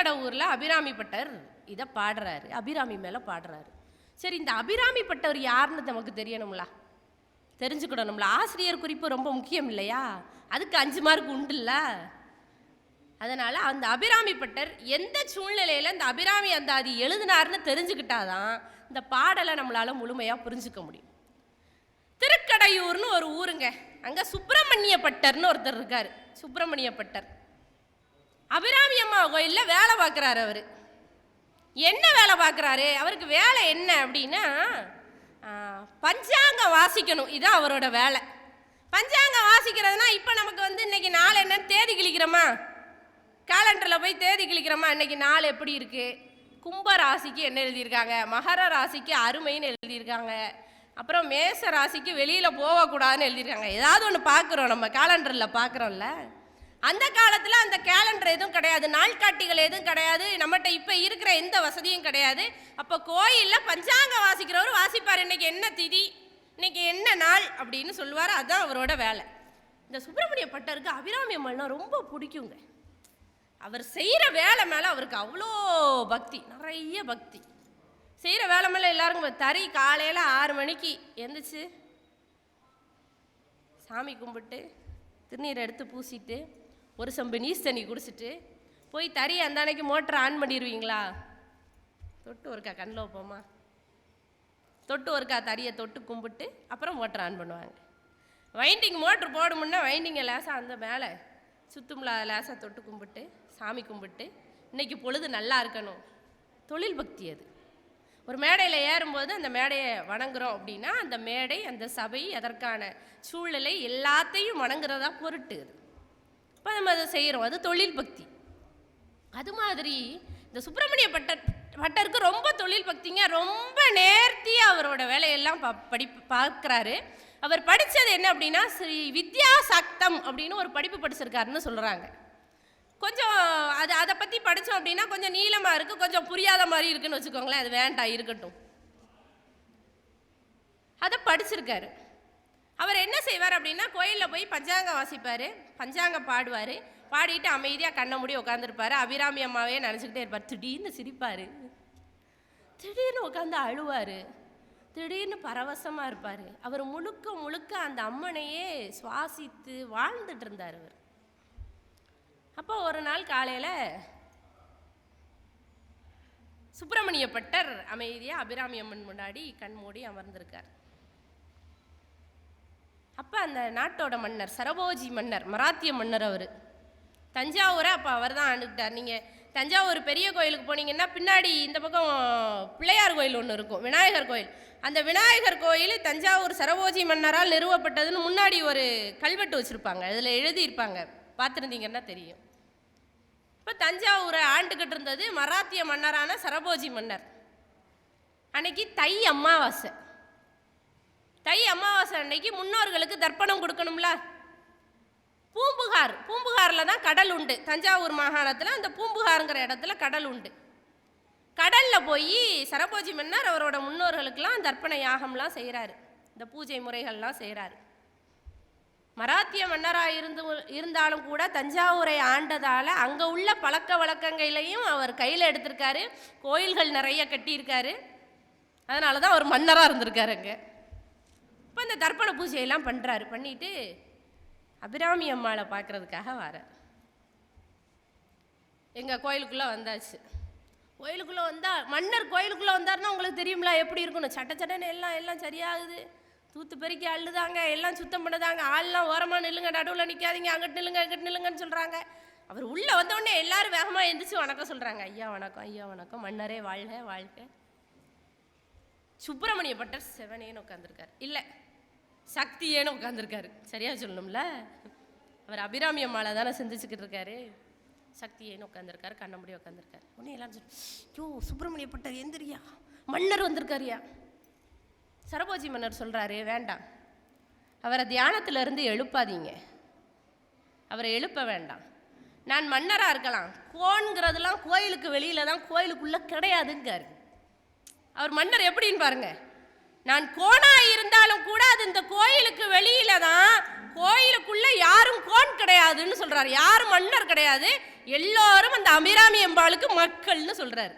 திருக்கடவுரில் Abirami butter இதை பாடுறாரு. அபிராமி மேலே பாடுறாரு. சரி இந்த அபிராமி பட்டர் யாருன்னு நமக்கு தெரியணும்ல? தெரிஞ்சுக்கிடணும்ல. ஆசிரியர் குறிப்பு ரொம்ப முக்கியம் இல்லையா? அதுக்கு அஞ்சு மார்க் உண்டுல்ல. அதனால் அந்த அபிராமி பட்டர் எந்த சூழ்நிலையில் இந்த அபிராமி அந்தாதி எழுதினார்னு தெரிஞ்சுக்கிட்டாதான் இந்த பாடலை நம்மளால் முழுமையாக புரிஞ்சுக்க முடியும். திருக்கடையூர்னு ஒரு ஊருங்க. அங்கே சுப்பிரமணிய பட்டர்னு ஒருத்தர் இருக்கார். சுப்பிரமணிய பட்டர். அபிராமி அம்மா கோயிலில் வேலை பார்க்குறாரு அவர். என்ன வேலை பார்க்குறாரு? அவருக்கு வேலை என்ன அப்படின்னா பஞ்சாங்கம் வாசிக்கணும். இதுதான் அவரோட வேலை. பஞ்சாங்கம் வாசிக்கிறதுனா இப்போ நமக்கு வந்து இன்னைக்கு நாள் என்னன்னு தேதி கிழிக்கிறோமா? கேலண்டரில் போய் தேதி கிழிக்கிறோமா? இன்னைக்கு நாள் எப்படி இருக்குது கும்ப ராசிக்கு என்ன எழுதியிருக்காங்க? மகர ராசிக்கு அருமைன்னு எழுதியிருக்காங்க. அப்புறம் மேச ராசிக்கு வெளியில் போகக்கூடாதுன்னு எழுதியிருக்காங்க. ஏதாவது ஒன்று பார்க்குறோம் நம்ம. கேலண்டரில் பார்க்குறோம்ல. அந்த காலத்தில் அந்த கேலண்டர் எதுவும் கிடையாது. நாள்காட்டிகள் எதுவும் கிடையாது. நம்மகிட்ட இப்போ இருக்கிற எந்த வசதியும் கிடையாது. அப்போ கோயிலில் பஞ்சாங்கம் வாசிக்கிறவர் வாசிப்பார். இன்றைக்கி என்ன திதி? இன்னைக்கு என்ன நாள்? அப்படின்னு சொல்லுவார். அதுதான் அவரோட வேலை. இந்த சுப்பிரமணிய பட்டருக்கு அபிராமி அம்மன்னா ரொம்ப பிடிக்குங்க. அவர் செய்கிற வேலை மேலே அவருக்கு அவ்வளோ பக்தி. நிறைய பக்தி. செய்கிற வேலை மேலே எல்லாருக்கும் தறி காலையில் ஆறு மணிக்கு எந்திரிச்சு சாமி கும்பிட்டு திருநீர் எடுத்து பூசிட்டு ஒரு செம்பு நீஸ் தண்ணி குடிச்சிட்டு போய் தறி அந்த அன்னைக்கு மோட்டரை ஆன் பண்ணிடுவீங்களா? தொட்டு ஒருக்கா கண்ணில் வைப்போமா? தொட்டு ஒருக்கா தறியை தொட்டு கும்பிட்டு அப்புறம் மோட்டர் ஆன் பண்ணுவாங்க. வைண்டிங் மோட்ரு போடுமுன்னா வைண்டிங்கை லேசாக அந்த மேலே சுத்தமில்லாத லேசாக தொட்டு கும்பிட்டு சாமி கும்பிட்டு இன்னைக்கு பொழுது நல்லா இருக்கணும். தொழில் பக்தி அது. ஒரு மேடையில் ஏறும்போது அந்த மேடையை வணங்குறோம் அப்படின்னா அந்த மேடை அந்த சபை அதற்கான சூழ்நிலை எல்லாத்தையும் வணங்குறதா பொருட்டு அது. இப்போ நம்ம அதை செய்கிறோம் அது தொழில் பக்தி. அது மாதிரி இந்த சுப்பிரமணிய பட்டர் பட்டருக்கு ரொம்ப தொழில் பக்திங்க. ரொம்ப நேர்த்தியாக அவரோட வேலையெல்லாம் ப படி பார்க்குறாரு. அவர் படித்தது என்ன அப்படின்னா ஸ்ரீ வித்யா சக்தம் அப்படின்னு ஒரு படிப்பு படிச்சிருக்காருன்னு சொல்கிறாங்க கொஞ்சம் அது அதை பற்றி படித்தோம் அப்படின்னா கொஞ்சம் நீளமாக இருக்குது கொஞ்சம் புரியாத மாதிரி இருக்குன்னு வச்சுக்கோங்களேன். அது வேண்டாம் இருக்கட்டும். அதை படிச்சிருக்காரு. அவர் என்ன செய்வார் அப்படின்னா கோயிலில் போய் பஞ்சாங்கம் வாசிப்பார். பஞ்சாங்கம் பாடுவார். பாடிட்டு அமைதியாக கண்ணை மூடி உட்காந்துருப்பாரு அபிராமி அம்மாவே நினச்சிக்கிட்டே இருப்பார். திடீர்னு சிரிப்பார். திடீர்னு உட்காந்து அழுவார். திடீர்னு பரவசமாக இருப்பார். அவர் முழுக்க முழுக்க அந்த அம்மனையே சுவாசித்து வாழ்ந்துட்டு இருந்தார் அவர். அப்போ ஒரு நாள் காலையில் சுப்பிரமணிய பட்டர் அமைதியாக அபிராமி அம்மன் முன்னாடி கண் மூடி அமர்ந்திருக்கார். அப்போ அந்த நாட்டோட மன்னர் சரபோஜி மன்னர் மராத்திய மன்னர் அவர். தஞ்சாவூரை அப்போ அவர் தான் ஆண்டுக்கிட்டார். நீங்கள் தஞ்சாவூர் பெரிய கோயிலுக்கு போனீங்கன்னா பின்னாடி இந்த பக்கம் பிள்ளையார் கோயில் ஒன்று இருக்கும் விநாயகர் கோயில். அந்த விநாயகர் கோயில் தஞ்சாவூர் சரபோஜி மன்னரால் நிறுவப்பட்டதுன்னு முன்னாடி ஒரு கல்வெட்டு வச்சுருப்பாங்க. அதில் எழுதியிருப்பாங்க. பார்த்துருந்தீங்கன்னா தெரியும். இப்போ தஞ்சாவூரை ஆண்டுக்கிட்டு இருந்தது மராத்திய மன்னரான சரபோஜி மன்னர். அன்னைக்கு தை அமாவாசை. தை அமாவாசை அன்னைக்கு முன்னோர்களுக்கு தர்ப்பணம் கொடுக்கணும்ல? பூம்புகார் பூம்புகாரில் தான் கடல் உண்டு. தஞ்சாவூர் மாகாணத்தில் அந்த பூம்புகாருங்கிற இடத்துல கடல் உண்டு. கடலில் போய் சரபோஜி மன்னர் அவரோட முன்னோர்களுக்கெல்லாம் தர்ப்பண யாகம்லாம் செய்கிறாரு இந்த பூஜை முறைகள்லாம் செய்கிறாரு மராத்திய மன்னராக இருந்து இருந்தாலும் கூட தஞ்சாவூரை ஆண்டதால் அங்கே உள்ள பழக்க வழக்கங்களையும் அவர் கையில் எடுத்திருக்காரு. கோயில்கள் நிறைய கட்டியிருக்காரு. அதனால தான் அவர் மன்னராக இருந்திருக்காரு அங்கே. இப்போ இந்த தர்ப்பண பூஜையெல்லாம் பண்ணுறாரு பண்ணிட்டு அபிராமி அம்மாவை பார்க்குறதுக்காக வரார் எங்கள் கோயிலுக்குள்ளே வந்தாச்சு. கோயிலுக்குள்ளே வந்தால் மன்னர் கோயிலுக்குள்ளே வந்தார்னா உங்களுக்கு தெரியும்ல எப்படி இருக்கணும் சட்ட சட்டன்னு எல்லாம் எல்லாம் சரியாகுது. தூத்து பெருக்கி அள்ளுதாங்க எல்லாம் சுத்தம் பண்ணுதாங்க. ஆள்லாம் ஓரமாக நில்லுங்க நடுவில் நிற்காதீங்க அங்கிட்டு நில்லுங்க இங்கிட்டு நில்லுங்கன்னு சொல்கிறாங்க அவர் உள்ளே வந்தோடனே எல்லாரும் வேகமாக எழுந்திரிச்சு வணக்கம் சொல்கிறாங்க ஐயா வணக்கம் ஐயா வணக்கம். மன்னரே வாழ்க வாழ்க. சுப்பிரமணிய பட்டர் செவனேன்னு உட்காந்துருக்காரு இல்லை சக்தியேன்னு உட்காந்துருக்காரு சரியாக சொல்லணும்ல? அவர் அபிராமி அம்மாவை தானே சிந்திச்சுக்கிட்டு இருக்காரு. சக்தியேன்னு உட்காந்துருக்காரு கண்ணமுடி உட்காந்துருக்காரு உடனே எல்லாரும் சொல்லி யோ சுப்பிரமணியப்பட்டர் எந்திரியா. மன்னர் வந்திருக்காருயா. சரபோஜி மன்னர் சொல்கிறாரு வேண்டாம். அவரை தியானத்திலிருந்து எழுப்பாதீங்க. அவரை எழுப்ப வேண்டாம். நான் மன்னராக இருக்கலாம். கோன்கிறதுலாம் கோயிலுக்கு வெளியில் தான் கோயிலுக்குள்ளே கிடையாதுங்காரு. அவர் மன்னர் எப்படின்னு பாருங்கள் நான் கோணா இருந்தாலும் கூட அது இந்த கோயிலுக்கு வெளியில தான். கோயிலுக்குள்ள யாரும் கோன் கிடையாதுன்னு சொல்றாரு. யாரும் மன்னர் கிடையாது. எல்லாரும் அந்த அபிராமி அம்பாளுக்கு மக்கள்னு சொல்றாரு.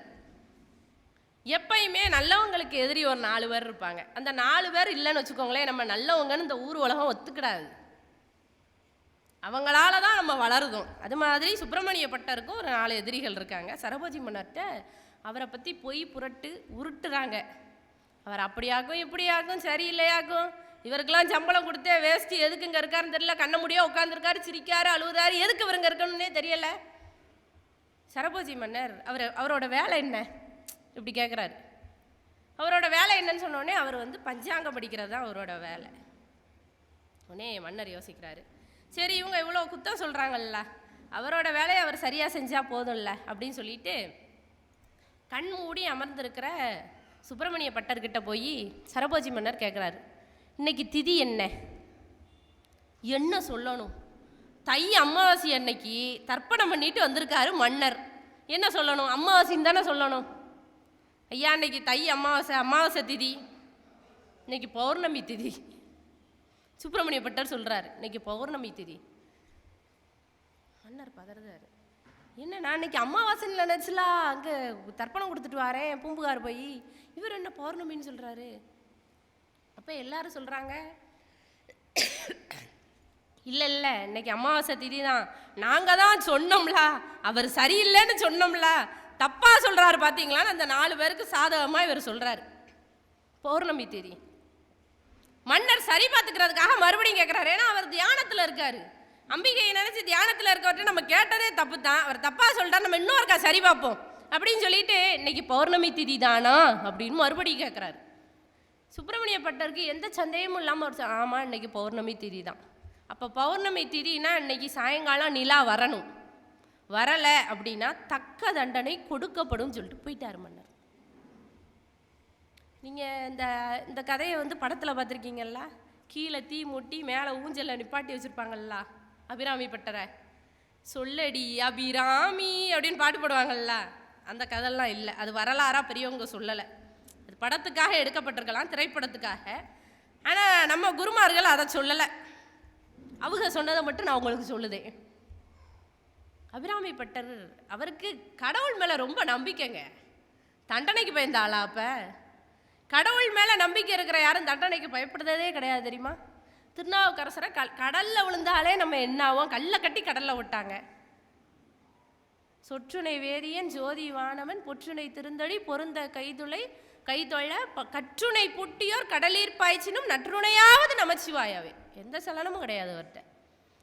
எப்பயுமே நல்லவங்களுக்கு எதிரி ஒரு நாலு பேர் இருப்பாங்க. அந்த நாலு பேர் இல்லைன்னு வச்சுக்கோங்களேன் நம்ம நல்லவங்கன்னு இந்த ஊர் உலகம் ஒத்துக்கிடாது. அவங்களால தான் நம்ம வளருதோம். அது மாதிரி சுப்பிரமணிய பட்டருக்கும் ஒரு நாலு எதிரிகள் இருக்காங்க. சரபோஜி மன்னர்கிட்ட அவரை பற்றி பொய் புரட்டு உருட்டுறாங்க. அவர் அப்படியாக்கும் இப்படியாக்கும் சரியில்லையாக்கும் இவருக்கெல்லாம் சம்பளம் கொடுத்தே வேஸ்ட்டு எதுக்கு இங்கே இருக்காருன்னு தெரியல. கண்ண முடியா உட்காந்துருக்காரு சிரிக்காரு அழுகுறாரு. எதுக்கு இவருங்க இருக்கணும்னே தெரியல. சரபோஜி மன்னர் அவர் அவரோட வேலை என்ன? இப்படி கேட்குறாரு அவரோட வேலை என்னன்னு சொன்னோடனே அவர் வந்து பஞ்சாங்கம் படிக்கிறது தான் அவரோட வேலை. உடனே மன்னர் யோசிக்கிறாரு. சரி இவங்க இவ்வளோ குத்தம் சொல்கிறாங்கல்ல அவரோட வேலையை அவர் சரியாக செஞ்சால் போதும்ல அப்படின்னு சொல்லிட்டு கண் மூடி அமர்ந்திருக்கிற சுப்பிரமணிய பட்டர்கிட்ட போய் சரபோஜி மன்னர் கேட்குறாரு இன்னைக்கு திதி என்ன? என்ன சொல்லணும்? தை அமாவாசை அன்னைக்கு தர்ப்பணம் பண்ணிட்டு வந்திருக்காரு மன்னர். என்ன சொல்லணும்? அமாவாசைன்னு தானே சொல்லணும்? ஐயா இன்னைக்கு தை அமாவாசை அமாவாசை திதி. இன்னைக்கு பௌர்ணமி திதி. சுப்பிரமணிய பட்டர் சொல்கிறார் இன்னைக்கு பௌர்ணமி திதி. மன்னர் பதறாரு என்ன நான் இன்னைக்கு அமாவாசைன்னு நினச்சிலா அங்கே தர்ப்பணம் கொடுத்துட்டு வரேன் பூம்புகார் போய். இவர் என்ன பௌர்ணமின்னு சொல்கிறாரு அப்போ எல்லாரும் சொல்கிறாங்க இல்லை இல்லை இன்னைக்கு அமாவாசை திதி தான் நாங்கள் தான் சொன்னோம்ல அவர் சரியில்லைன்னு சொன்னோம்ல தப்பாக சொல்கிறாரு பார்த்தீங்களான்னு அந்த நாலு பேருக்கு சாதகமாக இவர் சொல்கிறாரு பௌர்ணமி திதி. மன்னர் சரி பார்த்துக்கிறதுக்காக மறுபடியும் கேட்குறாரு ஏன்னா அவர் தியானத்தில் இருக்காரு. அம்பிகையை நினச்சி தியானத்தில் இருக்கவர்கிட்ட நம்ம கேட்டதே தப்பு தான் அவர் தப்பாக சொல்லிட்டா நம்ம இன்னும் இருக்கா சரி பார்ப்போம். அப்படின்னு சொல்லிட்டு இன்னைக்கு பௌர்ணமி திதி தானா? அப்படின்னு மறுபடியும் கேட்குறாரு சுப்பிரமணிய பட்டருக்கு எந்த சந்தேகமும் இல்லாமல் ஒரு ஆமாம் இன்னைக்கு பௌர்ணமி திதி தான். அப்போ பௌர்ணமி திதினா இன்னைக்கு சாயங்காலம் நிலா வரணும். வரலை அப்படின்னா தக்க தண்டனை கொடுக்கப்படும் சொல்லிட்டு போயிட்டார் மன்னர். நீங்கள் இந்த இந்த கதையை வந்து படத்தில் பார்த்துருக்கீங்களா கீழே தீ மூட்டி மேலே ஊஞ்சலில் நிப்பாட்டி வச்சுருப்பாங்களா அபிராமி பட்டரை. சொல்லடி அபிராமி அப்படின்னு பாட்டு போடுவாங்கல்ல அந்த கதைலாம் இல்லை. அது வரலாறாக பெரியவங்க சொல்லலை. அது படத்துக்காக எடுக்கப்பட்டிருக்கலாம் திரைப்படத்துக்காக. ஆனால் நம்ம குருமார்கள் அதை சொல்லலை. அவங்க சொன்னதை மட்டும் நான் உங்களுக்கு சொல்லுதேன். அபிராமி பட்டர் அவருக்கு கடவுள் மேலே ரொம்ப நம்பிக்கைங்க. தண்டனைக்கு பயந்த ஆளா அப்போ? கடவுள் மேலே நம்பிக்கை இருக்கிற யாரும் தண்டனைக்கு பயப்படுறதே கிடையாது தெரியுமா? திருநாவுக்கரசரை க கடலில் விழுந்தாலே நம்ம என்ன கல்லை கட்டி கடலில் விட்டாங்க. சொற்றுனை வேதியன் ஜோதி வானவன் பொற்றுனை திருந்தடி பொருந்த கைதுளை கைதொழ ப- கற்றுனை புட்டியோர் கடலீர் பாய்ச்சினும் நற்றுணையாவது நமச்சிவாயாவே. எந்த சலனமும் கிடையாது அவர்கிட்ட.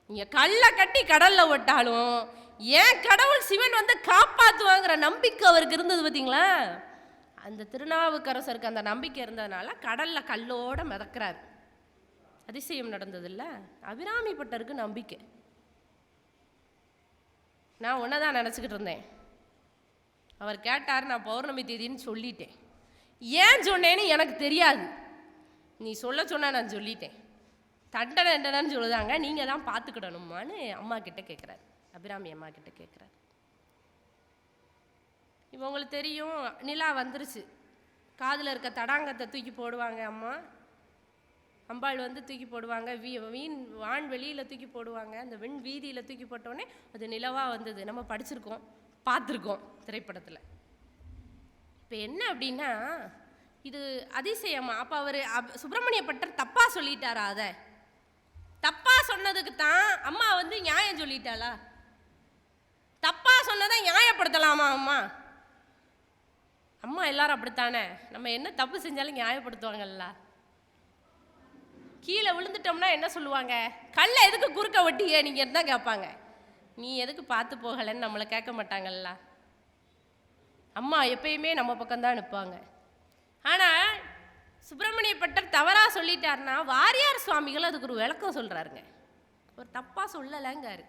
நீங்கள் கல்லை கட்டி கடலில் விட்டாலும் ஏன் கடவுள் சிவன் வந்து காப்பாற்றுவாங்கிற நம்பிக்கை அவருக்கு இருந்தது பார்த்தீங்களா அந்த திருநாவுக்கரசருக்கு அந்த நம்பிக்கை இருந்ததுனால கடலில் கல்லோடு மிதக்கிறார். அதிசயம் நடந்ததில்ல. அபிராமி பட்டருக்கு நம்பிக்கை. நான் ஒன்றை தான் நினச்சிக்கிட்டு இருந்தேன். அவர் கேட்டார் நான் பௌர்ணமி தேதின்னு சொல்லிட்டேன். ஏன் சொன்னேன்னு எனக்கு தெரியாது. நீ சொல்ல சொன்னா நான் சொல்லிட்டேன். தண்டனை தண்டனைன்னு சொல்லுதாங்க நீங்கள் தான் பார்த்துக்கிடணுமான்னு அம்மா கிட்ட கேட்குறாரு அபிராமி அம்மா கிட்ட கேட்குறாரு இப்போ உங்களுக்கு தெரியும் நிலா வந்துருச்சு. காதில் இருக்க தடாங்கத்தை தூக்கி போடுவாங்க அம்மா. அம்பாள் வந்து தூக்கி போடுவாங்க. வீ வீண் வான் வெளியில் தூக்கி போடுவாங்க. அந்த விண் வீதியில் தூக்கி போட்டோடனே அது நிலவாக வந்தது. நம்ம படிச்சிருக்கோம் பார்த்துருக்கோம் திரைப்படத்தில். இப்போ என்ன அப்படின்னா இது அதிசயமா அப்போ அவர் சுப்பிரமணிய பட்டர் தப்பாக சொல்லிட்டாரா அதை? தப்பாக சொன்னதுக்கு தான் அம்மா வந்து நியாயம் சொல்லிட்டாளா? தப்பாக சொன்னதை நியாயப்படுத்தலாமா அம்மா? அம்மா எல்லாரும் அப்படித்தானே? நம்ம என்ன தப்பு செஞ்சாலும் நியாயப்படுத்துவாங்கல்ல? கீழே விழுந்துட்டோம்னா என்ன சொல்லுவாங்க? கல்லை எதுக்கு குறுக்க ஒட்டிய நீங்கள் தான் கேட்பாங்க. நீ எதுக்கு பார்த்து போகலைன்னு நம்மளை கேட்க மாட்டாங்கல்ல. அம்மா எப்பயுமே நம்ம பக்கம்தான் நிற்பாங்க. ஆனால் சுப்பிரமணிய பட்டர் தவறாக சொல்லிட்டாருன்னா வாரியார் சுவாமிகள் அதுக்கு ஒரு விளக்கம் சொல்கிறாருங்க ஒரு தப்பாக சொல்லலைங்காரு